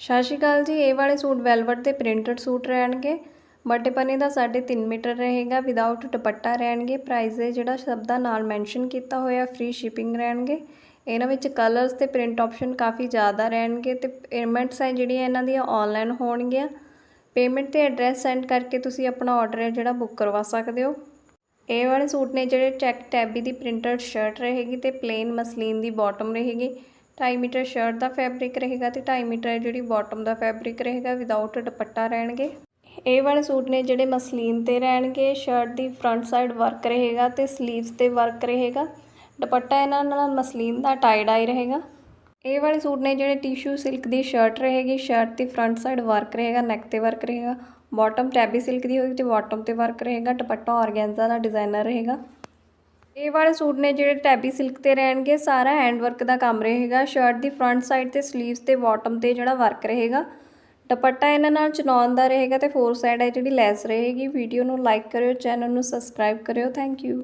ਸਤਿ ਸ਼੍ਰੀ ਅਕਾਲ ਜੀ, ਇਹ ਵਾਲੇ ਸੂਟ ਵੈਲਵਟ ਦੇ ਪ੍ਰਿੰਟਡ ਸੂਟ ਰਹਿਣਗੇ। ਮੱਟੇ ਪਨੇ ਦਾ 3.5 ਮੀਟਰ ਰਹੇਗਾ ਵਿਦਆਊਟ ਦੁਪੱਟਾ ਰਹਿਣਗੇ। ਪ੍ਰਾਈਸ ਹੈ ਜਿਹੜਾ ਸਭ ਦਾ ਨਾਲ ਮੈਂਸ਼ਨ ਕੀਤਾ ਹੋਇਆ ਫ੍ਰੀ ਸ਼ਿਪਿੰਗ ਰਹਿਣਗੇ। ਇਹਨਾਂ ਵਿੱਚ ਕਲਰਸ ਤੇ ਪ੍ਰਿੰਟ ਆਪਸ਼ਨ ਕਾਫੀ ਜ਼ਿਆਦਾ ਰਹਿਣਗੇ ਤੇ ਪੇਮੈਂਟਸ ਹੈ ਜਿਹੜੀਆਂ ਇਹਨਾਂ ਦੀਆਂ ਆਨਲਾਈਨ ਹੋਣਗੀਆਂ। ਪੇਮੈਂਟ ਤੇ ਐਡਰੈਸ ਸੈਂਡ ਕਰਕੇ ਤੁਸੀਂ ਆਪਣਾ ਆਰਡਰ ਹੈ ਜਿਹੜਾ ਬੁੱਕ ਕਰਵਾ ਸਕਦੇ ਹੋ। ਇਹ ਵਾਲੇ ਸੂਟ ਨੇ ਜਿਹੜੇ ਚੈੱਕ ਟੈਬੀ ਦੀ ਪ੍ਰਿੰਟਡ ਸ਼ਰਟ ਰਹੇਗੀ ਤੇ ਪਲੇਨ ਮਸਲੀਨ ਦੀ ਬਾਟਮ ਰਹੇਗੀ। 2.5 ਮੀਟਰ ਸ਼ਰਟ ਦਾ ਫੈਬਰਿਕ ਰਹੇਗਾ ਤੇ 2.5 ਮੀਟਰ ਜਿਹੜੀ ਬਾਟਮ ਦਾ ਫੈਬਰਿਕ ਰਹੇਗਾ ਵਿਦਆਊਟ ਦੁਪੱਟਾ ਰਹਿਣਗੇ। ਇਹ ਵਾਲੇ ਸੂਟ ਨੇ ਜਿਹੜੇ ਮਸਲੀਨ ਤੇ ਰਹਿਣਗੇ ਸ਼ਰਟ ਦੀ ਫਰੰਟ ਸਾਈਡ ਵਰਕ ਰਹੇਗਾ ਤੇ 슬ੀਵਸ ਤੇ ਵਰਕ ਰਹੇਗਾ। ਦੁਪੱਟਾ ਇਹਨਾਂ ਨਾਲ ਮਸਲੀਨ ਦਾ ਟਾਈ ਡਾਈ ਰਹੇਗਾ। ਇਹ ਵਾਲੇ ਸੂਟ ਨੇ ਜਿਹੜੇ ਟਿਸ਼ੂ ਸਿਲਕ ਦੀ ਸ਼ਰਟ ਰਹੇਗੀ ਸ਼ਰਟ ਦੀ ਫਰੰਟ ਸਾਈਡ ਵਰਕ ਰਹੇਗਾ ਨੈਕ ਤੇ ਵਰਕ ਰਹੇਗਾ। ਬਾਟਮ ਟੈਬੀ ਸਿਲਕ ਦੀ ਹੋਏਗੀ ਤੇ ਬਾਟਮ ਤੇ ਵਰਕ ਰਹੇਗਾ। ਦੁਪੱਟਾ ਆਰਗੈਂਜ਼ਾ ਦਾ ਡਿਜ਼ਾਈਨਰ ਰਹੇਗਾ। ਇਹ ਵਾਲੇ ਸੂਟ ਨੇ ਜਿਹੜੇ ਟੈਬੀ ਸਿਲਕ ਤੇ ਰਹਿਣਗੇ, ਸਾਰਾ ਹੈਂਡ ਵਰਕ ਦਾ ਕੰਮ ਰਹੇਗਾ, ਸ਼ਰਟ ਦੀ ਫਰੰਟ ਸਾਈਡ ਤੇ 슬ੀਵਸ ਤੇ ਬਾਟਮ ਤੇ ਜਿਹੜਾ ਵਰਕ ਰਹੇਗਾ। ਦੁਪੱਟਾ ਇਹਨਾਂ ਨਾਲ ਚਨੌਨ ਦਾ ਰਹੇਗਾ ਤੇ ਫੋਰ ਸਾਈਡ ਹੈ ਜਿਹੜੀ ਲੈਸ ਰਹੇਗੀ। ਵੀਡੀਓ ਨੂੰ ਲਾਈਕ ਕਰਿਓ ਚੈਨਲ ਨੂੰ ਸਬਸਕ੍ਰਾਈਬ ਕਰਿਓ ਥੈਂਕ ਯੂ